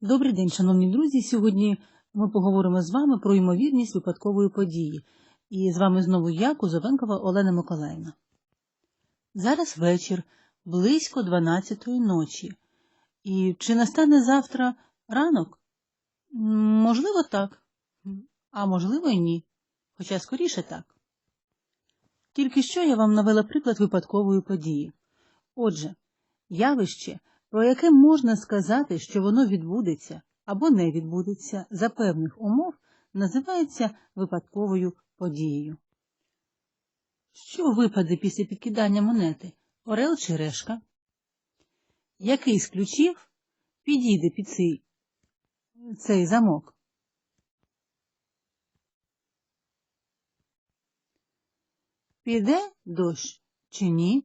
Добрий день, шановні друзі. Сьогодні ми поговоримо з вами про ймовірність випадкової події. І з вами знову я, Кузовенкова Олена Миколаївна. Зараз вечір, близько 12-ї ночі. І чи настане завтра ранок? Можливо, так. А можливо, і ні. Хоча скоріше так. Тільки що я вам навела приклад випадкової події. Отже, явище, про яке можна сказати, що воно відбудеться або не відбудеться за певних умов, називається випадковою подією. Що випаде після підкидання монети? Орел чи решка? Який з ключів підійде під цей, цей замок? Піде дощ чи ні?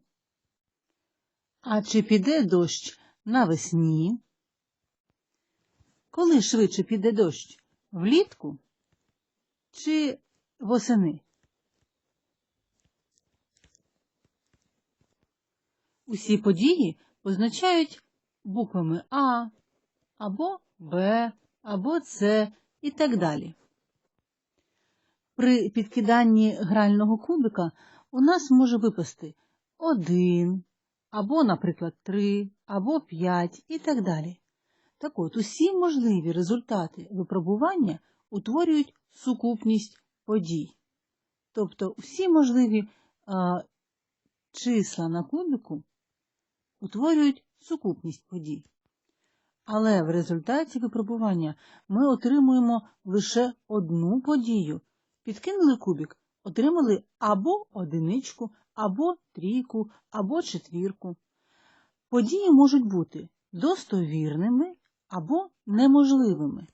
А чи піде дощ навесні? Коли швидше піде дощ? Влітку чи восени? Усі події позначають буквами А або Б, або С і так далі. При підкиданні грального кубика у нас може випасти один, або, наприклад, 3, або 5 і так далі. Так от, усі можливі результати випробування утворюють сукупність подій. Тобто всі можливі а, числа на кубику утворюють сукупність подій. Але в результаті випробування ми отримуємо лише одну подію. Підкинули кубик, отримали або одиничку, або трійку, або четвірку. Події можуть бути достовірними або неможливими.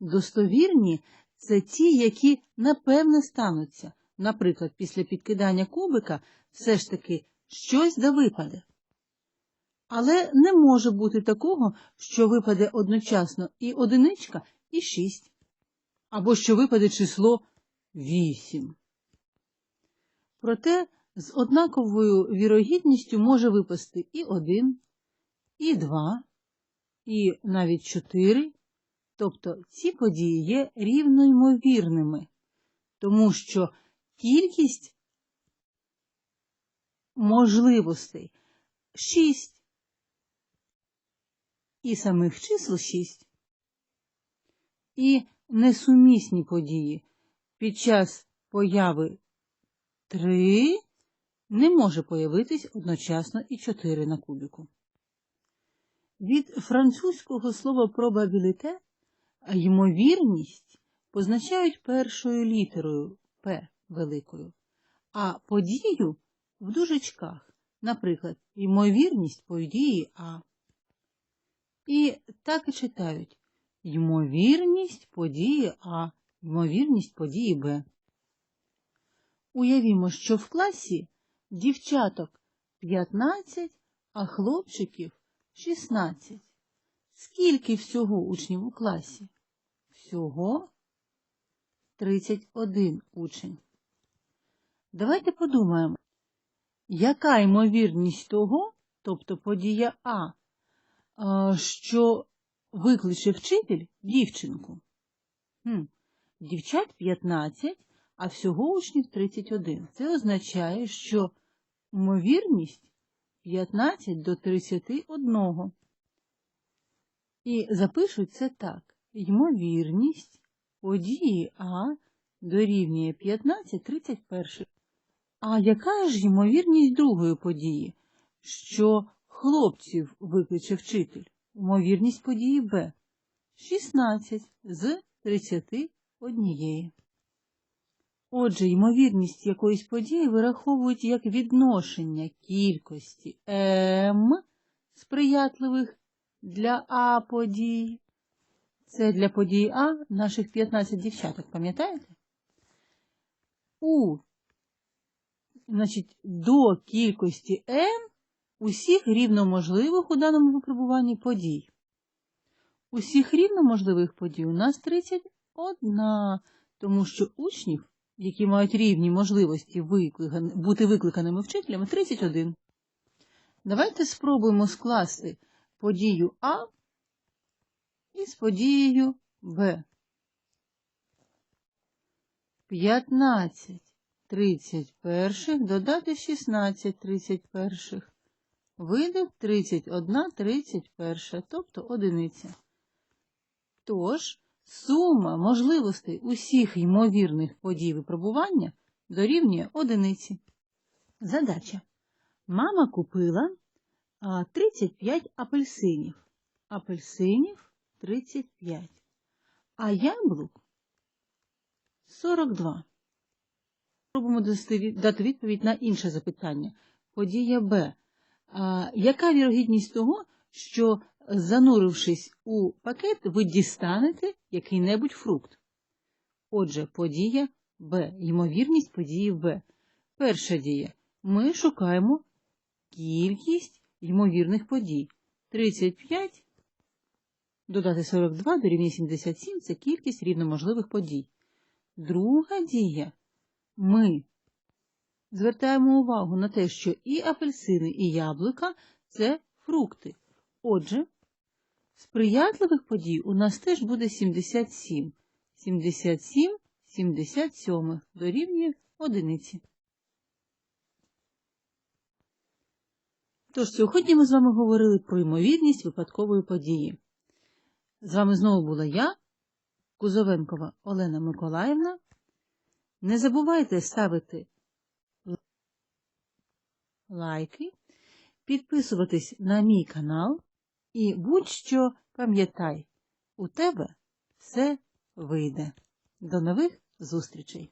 Достовірні це ті, які напевне стануться. Наприклад, після підкидання кубика все ж таки щось да випаде. Але не може бути такого, що випаде одночасно і одиничка, і шість, або що випаде число вісім. Проте з однаковою вірогідністю може випасти і один, і два, і навіть чотири. Тобто ці події є рівноймовірними, тому що кількість можливостей 6 і самих чисел 6. І несумісні події під час появи 3 не може появитись одночасно і 4 на кубіку. Від французького слова probabilité ймовірність позначають першою літерою П великою, а подію в дужечках, наприклад, ймовірність події А. І так і читають ймовірність події А, ймовірність події Б. Уявімо, що в класі дівчаток 15, а хлопчиків 16. Скільки всього учнів у класі? Всього 31 учень. Давайте подумаємо, яка ймовірність того, тобто подія А, що викличе вчитель дівчинку? Хм. Дівчат 15, а всього учнів 31. Це означає, що ймовірність 15 до 31. І запишуть це так. Ймовірність події А дорівнює 15 31. А яка ж ймовірність другої події? Що хлопців викличе вчитель? Ймовірність події Б 16 з 31. Отже, ймовірність якоїсь події вираховують як відношення кількості М сприятливих для А подій. Це для подій А наших 15 дівчаток, пам'ятаєте? У, значить, до кількості М усіх рівноможливих у даному випробуванні подій. Усіх рівноможливих подій у нас 31, тому що учнів які мають рівні можливості викликані, бути викликаними вчителями 31. Давайте спробуємо скласти подію А із подією Б. 15 31 додати 16 31. Вийде 31 31, тобто одиниця. Тож, сума можливостей усіх ймовірних подій випробування дорівнює одиниці. Задача. Мама купила 35 апельсинів. Апельсинів 35. А яблук 42. Спробуємо дасти від- дати відповідь на інше запитання. Подія Б. А, яка вірогідність того, що, занурившись у пакет, ви дістанете який-небудь фрукт? Отже, подія Б. Ймовірність події Б. Перша дія. Ми шукаємо кількість ймовірних подій. 35 додати 42 дорівнює 77 це кількість рівноможливих подій. Друга дія. Ми звертаємо увагу на те, що і апельсини, і яблука це фрукти. Отже, сприятливих подій у нас теж буде 77. 77 77 дорівнює одиниці. Тож сьогодні ми з вами говорили про ймовірність випадкової події. З вами знову була я, Кузовенкова Олена Миколаївна. Не забувайте ставити лайки, підписуватись на мій канал і будь-що пам'ятай, у тебе все вийде. До нових зустрічей!